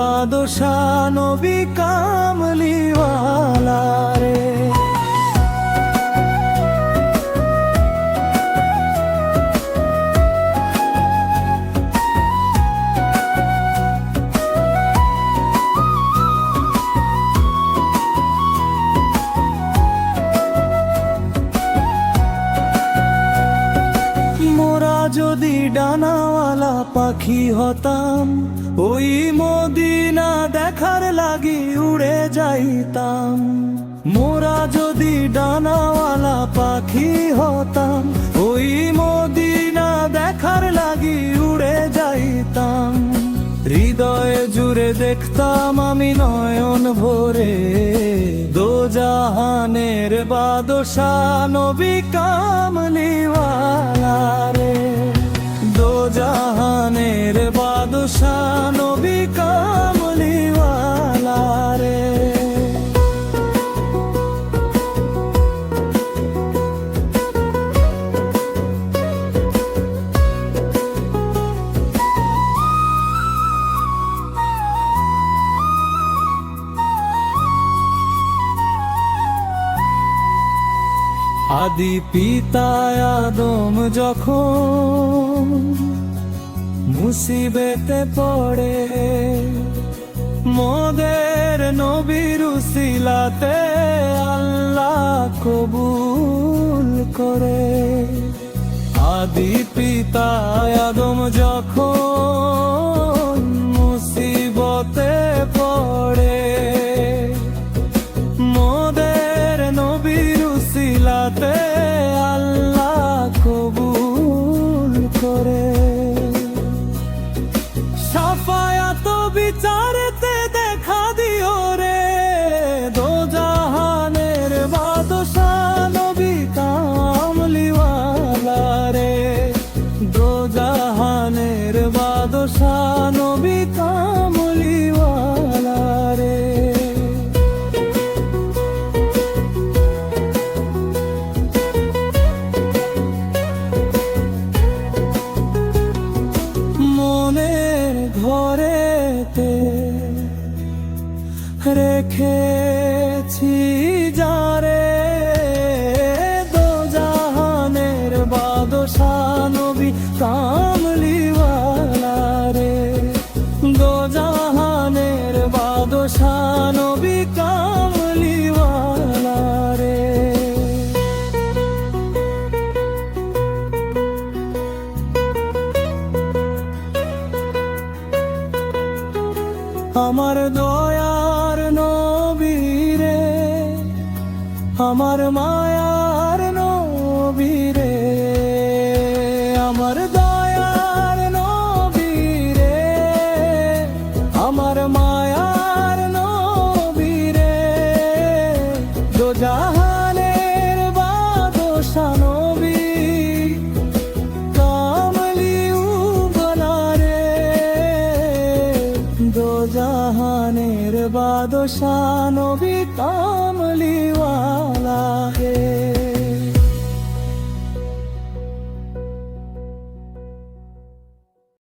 বাদশা নবী কামলিওয়ালা। যদি ডানাওয়ালা পাখি হতাম, ওই মদিনা দেখার লাগি উড়ে যাইতাম। মোরা যদি ডানাওয়ালা পাখি হতাম, ওই মদিনা দেখার লাগি উড়ে যাইতাম। হৃদয়ে জুড়ে দেখতাম আমি নয়ন ভরে দো জাহানের বাদশা নবী কামলিওয়ালা রে দো জাহানের বাদশা আদি পিতা আদম যখন মুসিবেতে পড়ে, মোদের নবীর উসিলাতে আল্লাহ কবুল করে। আদি পিতা আদম যখন করে। সাফায়াত বিচারেতে দেখা দিও রে। দো জাহানের বাদশা নবী কামলিওয়ালা রে। দো জাহানের বাদশা ঘরেতে রেখেছি যারে দো জাহানের বাদশা কামলিওয়ালা রে দো আমার দয়ার নবীরে আমার মায়ার নবীরে আমার দয়ার জাহানের